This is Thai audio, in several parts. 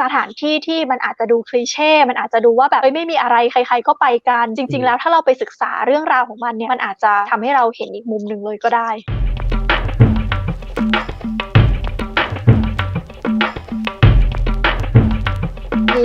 สถานที่ที่มันอาจจะดูคลีเช่ มันอาจจะดูว่าแบบไม่มีอะไรใคร ๆ ก็ไปกัน จริง ๆ แล้วถ้าเราไปศึกษาเรื่องราวของมันเนี่ย มันอาจจะทำให้เราเห็นอีกมุมหนึ่งเลยก็ได้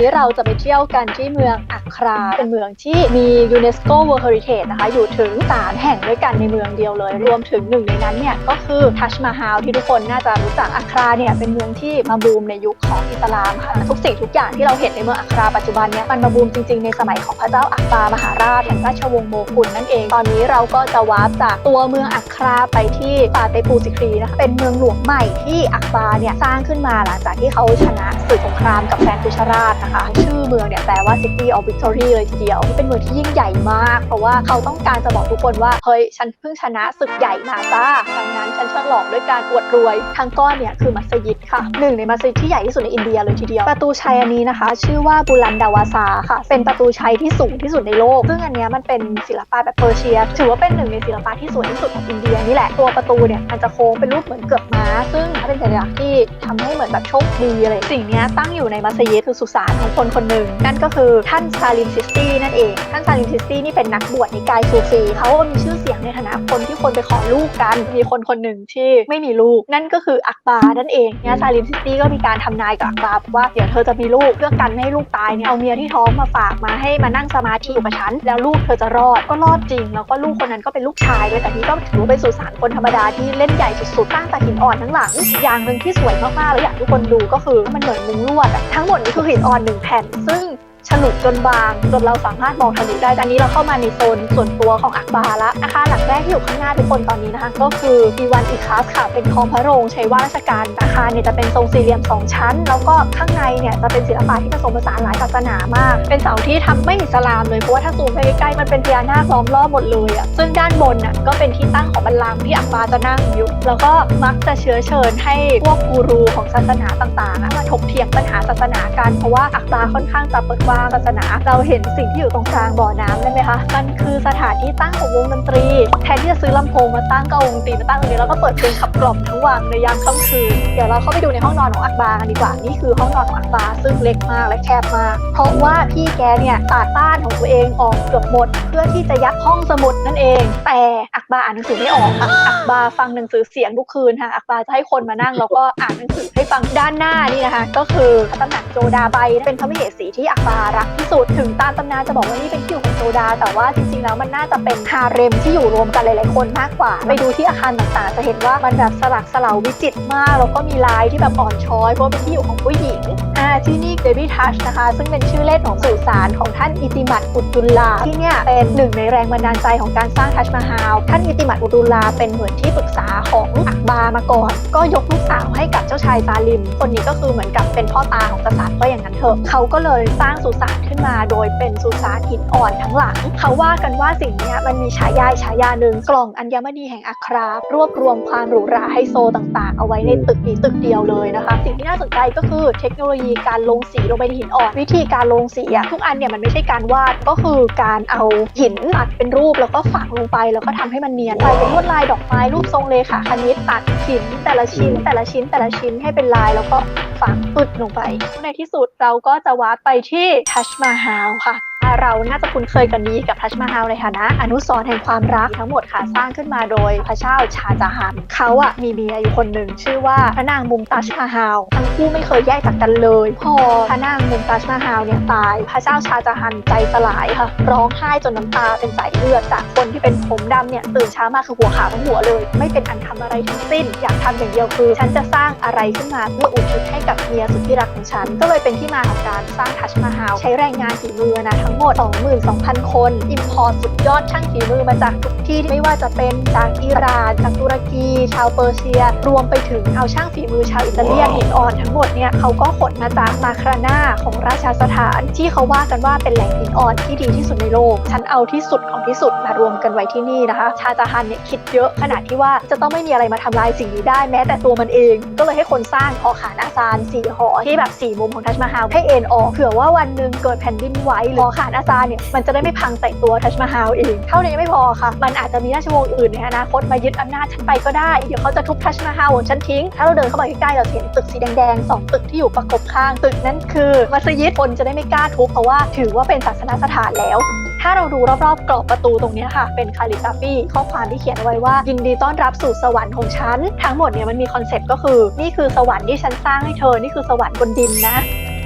นี้เราจะไปเที่ยวกันที่เมืองอัครา เป็นเมืองที่มียูเนสโก World Heritage นะคะ อยู่ถึง 3 แห่งด้วยกันในเมืองเดียวเลย รวมถึงหนึ่งในนั้นเนี่ยก็คือทัชมาฮาลที่ทุกคนน่าจะรู้จักอัคราเนี่ยเป็นเมืองที่มาบูมในยุคของอิสลามค่ะทุกสิ่งทุกอย่างที่เราเห็นในเมืองอัคราปัจจุบันเนี่ยมันมาบูมจริงๆในสมัยของพระเจ้าอักบามหาราชแห่งราชวงศ์โมกุลนั่นเอง ตอนนี้เราก็จะวาร์ปจากตัวเมืองอัคราไปที่ปาเตปูสิครีนะคะเป็นเมืองหลวงใหม่ที่อักบาเนี่ยสร้างขึ้นมาหลังจากที่เขาชนะศึกสงครามกับแฟนกุชราชนะคะ ชื่อเมืองเนี่ยแปลว่า City of Victory เลยทีเดียวเป็นเมืองที่ยิ่งใหญ่มาก เพราะว่าเขาต้องการจะบอกทุกคนว่า เฮ้ย ฉันเพิ่งชนะศึกใหญ่มาจ้าันฉลองด้วยการอวดรวยทั้งก้อนเนี่ยคือมัสยิดค่ะหนึ่งในมัสยิดที่ใหญ่ที่สุดในอินเดียเลยทีเดียว ประตูชัยอันนี้นะคะ ชื่อว่าบุลันดาวาซาค่ะ เป็นประตูชัยที่สูงที่สุดในโลก ซึ่งอันเนี้ยมันเป็นศิลปะแบบเปอร์เซีย ถือว่าเป็นหนึ่งในศิลปะที่สวยที่สุดของอินเดียนี่แหละ ตัวประตูเนี่ยมันจะโค้งเป็นรูปเหมือนเกือกม้า ซึ่งเป็นสัญลักษณ์ที่ทำให้เหมือนแบบโชคดีอะไรสิ่งนี้ตั้งอยู่ในมัสยิดคือสุสานของคนคนหนึ่งนั่นก็คือท่านซาลิมซิสตี้นั่นเอง ท่านซาลิมซิสตีนี่เป็นนักบวชนิกายซูฟีเขามีชื่อเสียงในฐานะคนที่คนไปขอลูกกันมีคนคนหนึ่งที่ไม่มีลูก นั่นก็คืออักบานั่นเองเนี่ยซาลิมซิตี้ก็มีการทำนายกับอักบาว่าเดี๋ยวเธอจะมีลูกเพื่อกันไม่ให้ลูกตายเนี่ยเอาเมียที่ท้องมาฝากมาให้มานั่งสมาธิอยู่กับฉันแล้วลูกเธอจะรอดก็รอดจริง แล้วก็ลูกคนนั้นก็เป็นลูกชายด้วยแต่นี่ก็ถือเป็นสุสานคนธรรมดาที่เล่นใหญ่สุดๆสร้างจาหินอ่อนทั้งหลังอย่างหนึ่งที่สวยมากๆแล้วอยากให้ทุกคนดูก็คือมันเหมือนมุ้งลวดอะทั้งหมดนี้คือหินอ่อนหนึ่งแผ่นซึ่ง ฉลุจนบางจนเราสามารถมองทะลุได้ตอนนี้เราเข้ามาในโซนส่วนตัวของอักบาละอาคารหลังแรกที่อยู่ข้างหน้าทุกคนตอนนี้นะคะ ก็คือดีวันอีคัสค่ะ เป็นทองพระโรงใช้ว่าราชการอาคารเนี่ยจะเป็นทรงสี่เหลี่ยม 2 ชั้น แล้วก็ข้างในเนี่ยจะเป็นศิลปะที่ผสมผสานหลายศาสนามาก เป็นเสาที่ทำไม่อิสลามเลยเพราะว่าถ้าซูมไปใกล้ๆมันเป็นพญานาคล้อมรอบหมดเลยอะซึ่งด้านบนน่ะก็เป็นที่ตั้งของบัลลังก์ที่อักบาจะนั่งอยู่แล้วก็มักจะเชื้อเชิญให้พวกกูรูของศาสนาต่างๆมาถกเถียงปัญหาศาสนากันเพราะว่าอักบาค่อนข้างจะเปิดกว้างศาสนาเราเห็นสิ่งที่อยู่ตรงกลางบ่อน้ำได้ไหมคะ มันคือสถานที่ตั้งของวงดนตรี แทนที่จะซื้อลำโพงมาตั้งก็เอาวงดนตรีมาตั้งตรงนี้แล้วก็เปิดเพลงขับกล่อมทั้งวันในยามค่ำคืน เดี๋ยวเราเข้าไปดูในห้องนอนของอักบากันดีกว่า นี่คือห้องนอนของอักบาซึ่งเล็กมากและแคบมาก เพราะว่าพี่แกเนี่ยตัดบ้านของตัวเองออกเกือบหมด เพื่อที่จะยัดห้องสมุดนั่นเอง แต่อั บาอ่านหนังสือไม่ออกค่ะอักบาฟังหนังสือเสียงทุกคืนค่ะอักบาจะให้คนมานั่งแล้วก็อ่านหนังสือให้ฟังด้านหน้านี่นะคะ ก็คือพระตำหนักโจดาไบเป็นพระมเหสีที่อักบารักที่สุดถึงตามตำนานจะบอกว่านี่เป็นที่อยู่ของโจดา แต่ว่าจริงๆแล้วมันน่าจะเป็นฮาเร็มที่อยู่รวมกันหลายๆคนมากกว่า ไปดูที่อาคารต่างๆ จะเห็นว่ามันแบบสลักสลาววิจิตรมากแล้วก็มีลายที่แบบอ่อนช้อยเพราะว่าเป็นที่อยู่ของผู้หญิงอ่าที่นี่เดบิทัชนะคะ ซึ่งเป็นชื่อเล่นของสุสานของท่านอิติมัตอุดดุลลาที่เนี่ยเป็นหนึ่งในแรงบันดาลใจของการสร้างทัชมาฮาลท่านอิติมัตอุดุลาเป็นเหมือนที่ปรึกษาของอักบามาก่อน ก็ยกลูกสาวให้กับเจ้าชายซาลิม คนนี้ก็คือเหมือนกับเป็นพ่อตาของกษัตริย์ว่าอย่างนั้นเถอะเขาก็เลยสร้างสุสานขึ้นมาโดยเป็นสุสานหินอ่อนทั้งหลัง เขาว่ากันว่าสิ่งนี้มันมีฉายาฉายาหนึ่งกล่องอัญมณีแห่งอัครารวบรวมความหรูหราไฮโซต่างๆ เอาไว้ในตึกนี้ตึกเดียวเลยนะคะ สิ่งที่น่าสนใจก็คือเทคโนโลยีการลงสีลงไปในหินอ่อน วิธีการลงสีอะทุกอันเนี่ยมันไม่ใช่การวาดก็คือการเอาหินตัดเป็นรูปแล้วก็ฝังลงไปแล้วก็ทำให้มันเนียนไปเป็นลวดลายดอกไม้รูปทรงเลขาคณิตตัดหินแต่ละชิ้น แต่ละชิ้นแต่ละชิ้นให้เป็นลายแล้วก็ฝังปึดลงไป ในที่สุดเราก็จะวาดไปที่ทัชมาฮาลค่ะ เราน่าจะคุ้นเคยกันดีกับทัชมาฮาลในฐานะ อนุสรณ์แห่งความรักทั้งหมดค่ะสร้างขึ้นมาโดยพระเจ้าชาจาฮันเขาอะมีเมียอยู่คนหนึ่งชื่อว่าพระนางมุมตัชมาฮาลทั้งคู่ไม่เคยแยกจากกันเลย พอพระนางมุมตัชมาฮาลเนี่ยตาย พระเจ้าชาจาฮันใจสลายค่ะ ร้องไห้จนน้ำตาเป็นสายเลือดจากคนที่เป็นผมดำเนี่ยตื่นเช้ามาคือหัวขาวทั้งหัวเลย ไม่เป็นอันทำอะไรทั้งสิ้น อยากทำอย่างเดียวคือ ฉันจะสร้างอะไรขึ้นมาเพื่ออุทิศให้กับเมียสุดที่รักของฉัน ก็เลยเป็นที่มาของการสร้างทัชมาฮาลใช้แรงงานฝีมือนะทั้งหมด22,000 คน อิมพอร์ตสุดยอดช่างฝีมือมาจากทุกที่ไม่ว่าจะเป็นจากอิหร่านจากตุรกี ชาวเปอร์เซีย รวมไปถึงเอาช่างฝีมือชาวอิตาเลียนหินอ่อนทั้งหมดเนี่ยเขาก็ขนมาจากมาคราน่าของราชาสถาน ที่เขาว่ากันว่าเป็นแหล่งหินอ่อนที่ดีที่สุดในโลก ฉันเอาที่สุดของที่สุดมารวมกันไว้ที่นี่นะคะ ชาจาฮันเนี่ยคิดเยอะขนาดที่ว่าจะต้องไม่มีอะไรมาทำลายสิ่งนี้ได้แม้แต่ตัวมันเอง ก็เลยให้คนสร้างหอขานอาซานสี่หอที่แบบสี่มุมของทัชมาฮาลให้เอ็นออกเผื่อว่าวันหนึ่งเกิดแผ่นดินไหวหรือหอขานอาซาเนี่ยมันจะได้ไม่พังใส่ตัวทัชมาฮาลเองเท่านี้ยังไม่พอค่ะมันอาจจะมีราชวงศ์อื่นในอนาคตมายึดอำนาจฉันไปก็ได้ เดี๋ยวเขาจะทุบทัชมาฮาลของฉันทิ้ง ถ้าเราเดินเข้าไปใกล้ๆเราเห็นตึกสีแดงๆสองตึกที่อยู่ประกบข้าง ตึกนั้นคือมัสยิดคนจะได้ไม่กล้าทุบเพราะว่าถือว่าเป็นศาสนสถานแล้ว ถ้าเราดูรอบๆกรอบประตูตรงนี้ค่ะ เป็นคาลิกราฟีข้อความที่เขียนเอาไว้ว่า ยินดีต้อนรับสู่สวรรค์ของฉัน ทั้งหมดเนี่ยมันมีคอนเซ็ปต์ก็คือ นี่คือสวรรค์ที่ฉันสร้างให้เธอ นี่คือสวรรค์บนดินนะ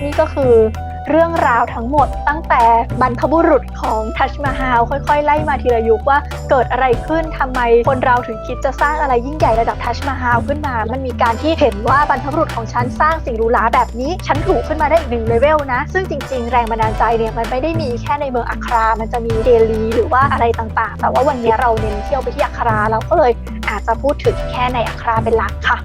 นี่ก็คือ เรื่องราวทั้งหมดตั้งแต่บรรพบุรุษของทัชมาฮาลค่อยๆ ไล่มาทีละยุคว่าเกิดอะไรขึ้นทำไมคนเราถึงคิดจะสร้างอะไรยิ่งใหญ่ระดับทัชมาฮาลขึ้นมา มันมีการที่เห็นว่าบรรพบุรุษของฉันสร้างสิ่งรูหราแบบนี้ ฉันถูกขึ้นมาได้อีกหนึ่งเลเวลนะ ซึ่งจริงๆ แรงบันดาลใจเนี่ยมันไม่ได้มีแค่ในเมืองอัครา มันจะมีเดลีหรือว่าอะไรต่างๆ แต่ว่าวันนี้เราเน้นเที่ยวไปที่อัคราเราก็เลยอาจจะพูดถึงแค่ในอัคราเป็นหลักค่ะ